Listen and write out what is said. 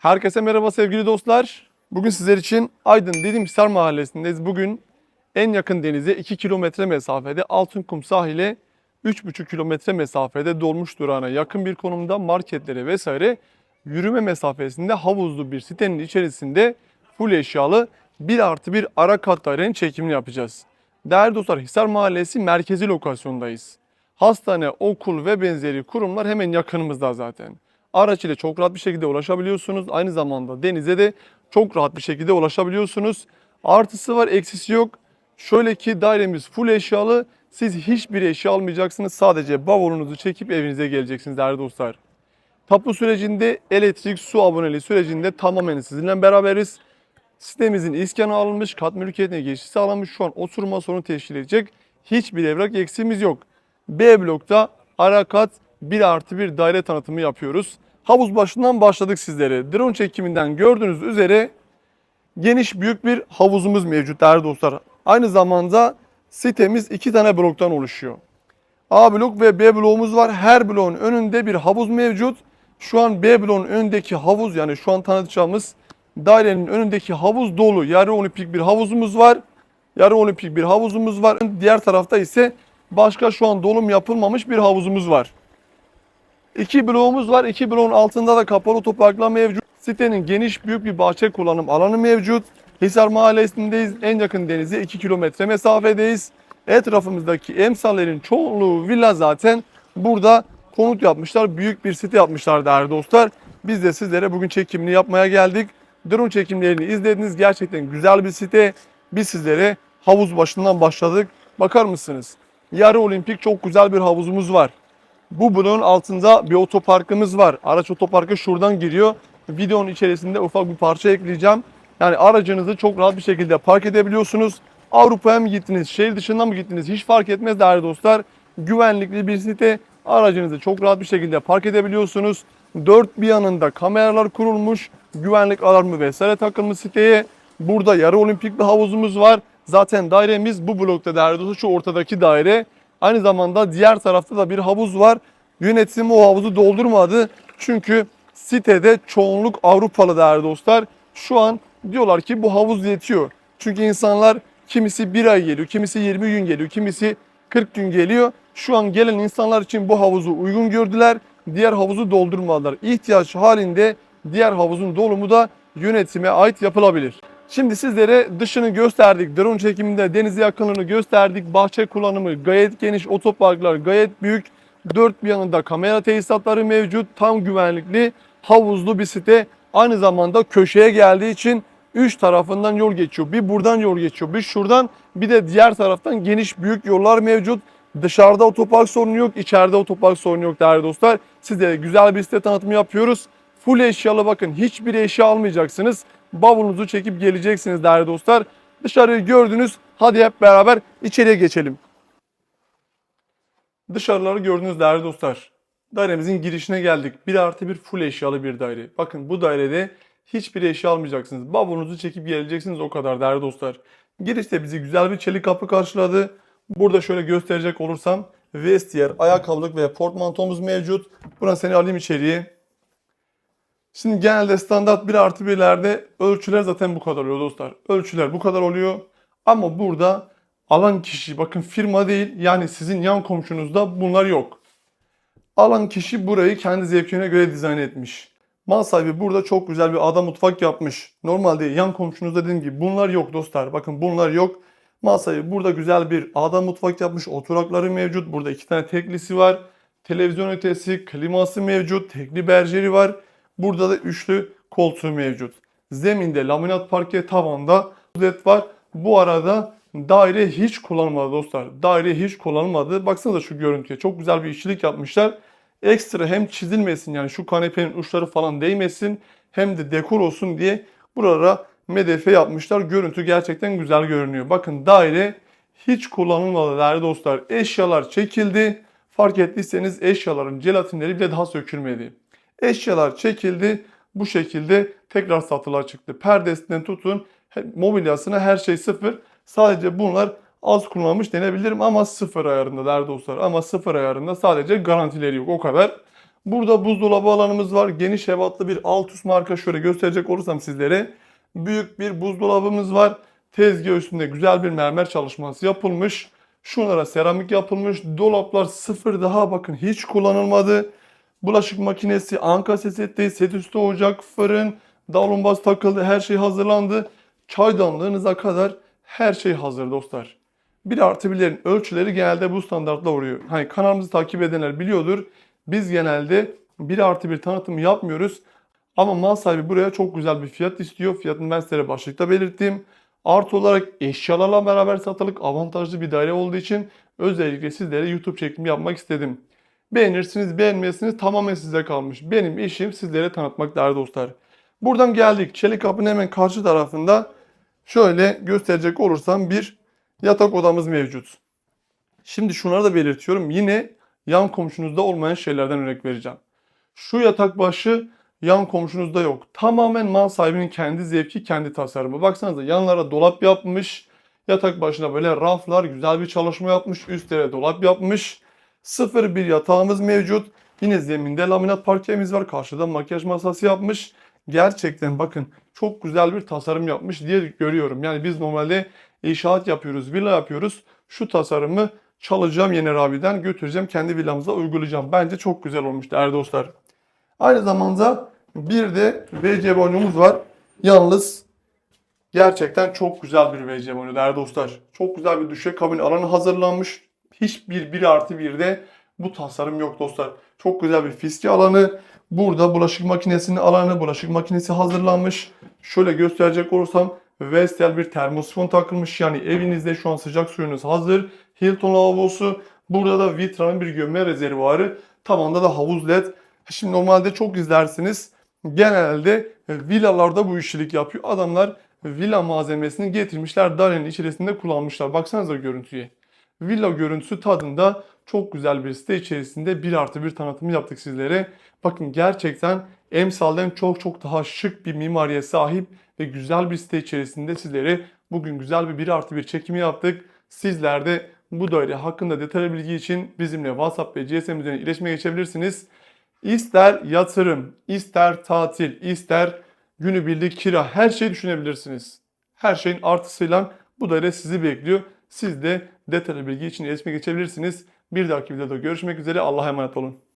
Herkese merhaba sevgili dostlar. Bugün sizler için Aydın Didimhisar Mahallesi'ndeyiz. Bugün en yakın denize 2 kilometre mesafede Altınkum sahile 3,5 kilometre mesafede dolmuş durağına yakın bir konumda marketlere vesaire yürüme mesafesinde havuzlu bir sitenin içerisinde full eşyalı 1 artı 1 ara kat dairenin çekimini yapacağız. Değerli dostlar Hisar Mahallesi merkezi lokasyondayız. Hastane, okul ve benzeri kurumlar hemen yakınımızda zaten. Araç ile çok rahat bir şekilde ulaşabiliyorsunuz. Aynı zamanda denize de çok rahat bir şekilde ulaşabiliyorsunuz. Artısı var, eksisi yok. Şöyle ki dairemiz full eşyalı. Siz hiçbir eşya almayacaksınız. Sadece bavulunuzu çekip evinize geleceksiniz değerli dostlar. Tapu sürecinde elektrik, su aboneliği sürecinde tamamen sizinle beraberiz. Sitemizin iskanı alınmış, kat mülkiyetine geçiş sağlanmış. Şu an oturma sorunu teşkil edecek. Hiçbir evrak eksiğimiz yok. B blokta ara kat 1 artı 1 daire tanıtımı yapıyoruz. Havuz başından başladık sizlere. Drone çekiminden gördüğünüz üzere geniş büyük bir havuzumuz mevcut değerli dostlar. Aynı zamanda sitemiz iki tane bloktan oluşuyor. A blok ve B bloğumuz var. Her bloğun önünde bir havuz mevcut. Şu an B bloğun önündeki havuz yani şu an tanıtacağımız dairenin önündeki havuz dolu. Yarı olimpik bir havuzumuz var. Yarı olimpik bir havuzumuz var. Diğer tarafta ise başka şu an dolum yapılmamış bir havuzumuz var. İki bloğumuz var. İki bloğun altında da kapalı otoparklar mevcut. Sitenin geniş büyük bir bahçe kullanım alanı mevcut. Hisar Mahallesi'ndeyiz. En yakın denize 2 kilometre mesafedeyiz. Etrafımızdaki emsallerin çoğunluğu villa zaten. Burada konut yapmışlar. Büyük bir site yapmışlar değerli dostlar. Biz de sizlere bugün çekimini yapmaya geldik. Drone çekimlerini izlediniz. Gerçekten güzel bir site. Biz sizlere havuz başından başladık. Bakar mısınız? Yarı olimpik çok güzel bir havuzumuz var. Bu bloğun altında bir otoparkımız var. Araç otoparkı şuradan giriyor. Videonun içerisinde ufak bir parça ekleyeceğim. Yani aracınızı çok rahat bir şekilde park edebiliyorsunuz. Avrupa'ya mı gittiniz, şehir dışına mı gittiniz hiç fark etmez değerli dostlar. Güvenlikli bir site. Aracınızı çok rahat bir şekilde park edebiliyorsunuz. Dört bir yanında kameralar kurulmuş. Güvenlik alarmı vesaire takılmış siteye. Burada yarı olimpik bir havuzumuz var. Zaten dairemiz bu blokta değerli dostlar. Şu ortadaki daire. Aynı zamanda diğer tarafta da bir havuz var. Yönetim o havuzu doldurmadı. Çünkü sitede çoğunluk Avrupalı değerli dostlar. Şu an diyorlar ki bu havuz yetiyor. Çünkü insanlar kimisi bir ay geliyor, kimisi 20 gün geliyor, kimisi 40 gün geliyor. Şu an gelen insanlar için bu havuzu uygun gördüler. Diğer havuzu doldurmadılar. İhtiyaç halinde diğer havuzun dolumu da yönetime ait yapılabilir. Şimdi sizlere dışını gösterdik. Drone çekiminde denize yakınlığını gösterdik. Bahçe kullanımı gayet geniş. Otoparklar gayet büyük. Dört bir yanında kamera tesisatları mevcut. Tam güvenlikli havuzlu bir site. Aynı zamanda köşeye geldiği için üç tarafından yol geçiyor. Bir buradan yol geçiyor. Bir şuradan bir de diğer taraftan geniş büyük yollar mevcut. Dışarıda otopark sorunu yok. içeride otopark sorunu yok değerli dostlar. Size güzel bir site tanıtımı yapıyoruz. Full eşyalı bakın hiçbir eşya almayacaksınız. Bavulunuzu çekip geleceksiniz değerli dostlar. Dışarıyı gördünüz. Hadi hep beraber içeriye geçelim. Dışarıları gördünüz değerli dostlar. Dairemizin girişine geldik. 1 artı 1 full eşyalı bir daire. Bakın bu dairede hiçbir eşya almayacaksınız. Bavulunuzu çekip geleceksiniz o kadar değerli dostlar. Girişte bizi güzel bir çelik kapı karşıladı. Burada şöyle gösterecek olursam vestiyer, ayakkabılık ve portmantomuz mevcut. Buna seni alayım içeriye. Şimdi genelde standart 1 artı 1'lerde ölçüler zaten bu kadar oluyor dostlar. Ölçüler bu kadar oluyor. Ama burada alan kişi bakın firma değil yani sizin yan komşunuzda bunlar yok. Alan kişi burayı kendi zevkine göre dizayn etmiş. Mal sahibi burada çok güzel bir ada mutfak yapmış. Normalde yan komşunuzda dediğim gibi bunlar yok dostlar. Bakın bunlar yok. Mal sahibi burada güzel bir ada mutfak yapmış. Oturakları mevcut. Burada iki tane teklisi var. Televizyon ötesi, kliması mevcut. Tekli berjeri var. Burada da üçlü koltuğu mevcut. Zeminde laminat parke tavanda led var. Bu arada daire hiç kullanılmadı dostlar. Daire hiç kullanılmadı. Baksanıza şu görüntüye. Çok güzel bir işçilik yapmışlar. Ekstra hem çizilmesin yani şu kanepenin uçları falan değmesin hem de dekor olsun diye buralara medefe yapmışlar. Görüntü gerçekten güzel görünüyor. Bakın daire hiç kullanılmadı değerli dostlar. Eşyalar çekildi. Fark ettiyseniz eşyaların jelatinleri bile daha sökülmedi. Eşyalar çekildi. Bu şekilde tekrar satılığa çıktı. Perdesinden tutun mobilyasına her şey sıfır. Sadece bunlar az kullanılmış denebilirim ama sıfır ayarında değerli dostlar. Ama sıfır ayarında sadece garantileri yok o kadar. Burada buzdolabı alanımız var. Geniş ebatlı bir Altus marka şöyle gösterecek olursam sizlere. Büyük bir buzdolabımız var. Tezgah üstünde güzel bir mermer çalışması yapılmış. Şunlara seramik yapılmış. Dolaplar sıfır daha bakın hiç kullanılmadı. Bulaşık makinesi, ankase seti, set üstü ocak, fırın, davlumbaz takıldı. Her şey hazırlandı. Çaydanlığınıza kadar her şey hazır dostlar. Bir artı birlerin ölçüleri genelde bu standartla oluyor. Hani kanalımızı takip edenler biliyordur. Biz genelde bir artı bir tanıtımı yapmıyoruz. Ama mal sahibi buraya çok güzel bir fiyat istiyor. Fiyatını ben size başlıkta belirttim. Artı olarak eşyalarla beraber satılık avantajlı bir daire olduğu için özellikle sizlere YouTube çekimi yapmak istedim. Beğenirsiniz beğenmezsiniz tamamen size kalmış. Benim işim sizlere tanıtmak değerli dostlar. Buradan geldik. Çelik kapının hemen karşı tarafında şöyle gösterecek olursam bir yatak odamız mevcut. Şimdi şunları da belirtiyorum. Yine yan komşunuzda olmayan şeylerden örnek vereceğim. Şu yatak başı yan komşunuzda yok. Tamamen mal sahibinin kendi zevki, kendi tasarımı. Baksanıza yanlara dolap yapmış. Yatak başına böyle raflar, güzel bir çalışma yapmış. Üstlere dolap yapmış. Sıfır bir yatağımız mevcut. Yine zeminde laminat parkemiz var. Karşıda makyaj masası yapmış. Gerçekten bakın çok güzel bir tasarım yapmış diye görüyorum. Yani biz normalde inşaat yapıyoruz, villa yapıyoruz. Şu tasarımı çalacağım Yener abiden götüreceğim kendi villamıza uygulayacağım. Bence çok güzel olmuş değerli dostlar. Aynı zamanda bir de WC banyomuz var. Yalnız gerçekten çok güzel bir WC banyo değerli dostlar. Çok güzel bir düşe kabin alanı hazırlanmış. Hiçbir 1 artı 1'de bu tasarım yok dostlar. Çok güzel bir fiske alanı. Burada bulaşık makinesinin alanı, bulaşık makinesi hazırlanmış. Şöyle gösterecek olursam Vestel bir termosifon takılmış. Yani evinizde şu an sıcak suyunuz hazır. Hilton lavabosu. Burada da Vitra'nın bir gömme rezervuarı. Tavanda da havuz led. Şimdi normalde çok izlersiniz. Genelde villalarda bu işçilik yapıyor. Adamlar villa malzemesini getirmişler. Dairenin içerisinde kullanmışlar. Baksanıza görüntüye. Villa görüntüsü tadında çok güzel bir site içerisinde bir artı bir tanıtımı yaptık sizlere. Bakın gerçekten emsalden çok çok daha şık bir mimariye sahip ve güzel bir site içerisinde sizlere bugün güzel bir bir artı bir çekimi yaptık. Sizler de bu daire hakkında detaylı bilgi için bizimle WhatsApp ve GSM üzerinden iletişime geçebilirsiniz. İster yatırım, ister tatil, ister günübirlik kira her şeyi düşünebilirsiniz. Her şeyin artısıyla bu daire sizi bekliyor. Siz de detaylı bilgi için iletişime geçebilirsiniz. Bir dahaki videoda görüşmek üzere. Allah'a emanet olun.